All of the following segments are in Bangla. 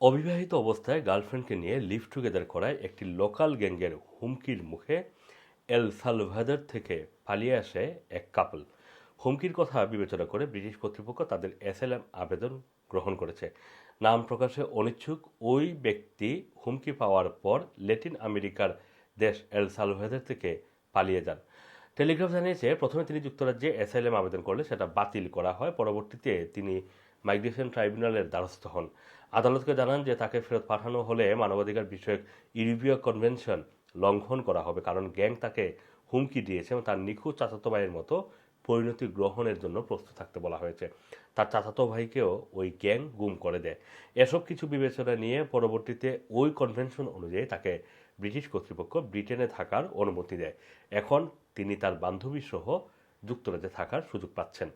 অবিবাহিত অবস্থায় গার্লফ্রেন্ডকে নিয়ে লিভ টুগেদার করায় একটি লোকাল গ্যাংয়ের হুমকির মুখে এল সালভাদর থেকে পালিয়ে আসে এক কাপল। হুমকির কথা বিবেচনা করে ব্রিটিশ কর্তৃপক্ষ তাদের এসএলএম আবেদন গ্রহণ করেছে। নাম প্রকাশে অনিচ্ছুক ওই ব্যক্তি হুমকি পাওয়ার পর ল্যাটিন আমেরিকার দেশ এল সালভাদর থেকে পালিয়ে যান। টেলিগ্রাফ জানিয়েছে, প্রথমে তিনি যুক্তরাজ্যে এসএলএম আবেদন করলে সেটা বাতিল করা হয়, পরবর্তীতে তিনি মাইগ্রেশন ট্রাইব্যুনালের দ্বারস্থ হন। আদালতকে জানান যে তাকে ফেরত পাঠানো হলে মানবাধিকার বিষয়ক ইউরোপীয় কনভেনশন লঙ্ঘন করা হবে, কারণ গ্যাং তাকে হুমকি দিয়েছে এবং তার নিখুঁত চাচাতো ভাইয়ের মতো পরিণতি গ্রহণের জন্য প্রস্তুত থাকতে বলা হয়েছে। তার চাচাতো ভাইকেও ওই গ্যাং গুম করে দেয়। এসব কিছু বিবেচনা নিয়ে পরবর্তীতে ওই কনভেনশন অনুযায়ী তাকে ব্রিটিশ কর্তৃপক্ষ ব্রিটেনে থাকার অনুমতি দেয়। এখন তিনি তার বান্ধবী সহ যুক্তরাজ্যে থাকার সুযোগ পাচ্ছেন।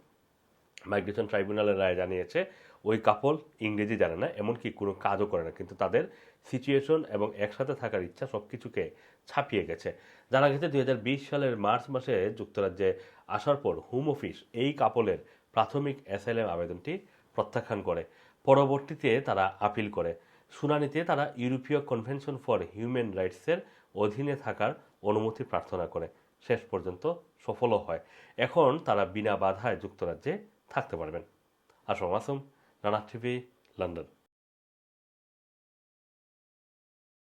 মাইগ্রেশন ট্রাইব্যুনালের রায় জানিয়েছে, ওই কাপল ইংরেজি জানে না, এমনকি কোনো কাজও করে না। কিন্তু তাদের সিচুয়েশন এবং একসাথে থাকার ইচ্ছা সব কিছুকে ছাপিয়ে গেছে। জানা গেছে দু হাজার বিশ সালের মার্চ মাসে যুক্তরাজ্যে আসার পর হোম অফিস এই কাপলের প্রাথমিক অ্যাসাইলেম আবেদনটি প্রত্যাখ্যান করে। পরবর্তীতে তারা আপিল করে। শুনানিতে তারা ইউরোপীয় কনভেনশন ফর হিউম্যান রাইটসের অধীনে থাকার অনুমতি প্রার্থনা করে। শেষ পর্যন্ত সফলও হয়। এখন তারা বিনা বাধায় যুক্তরাজ্যে থাকতে পারবেন। Assam Assam Rana TV London.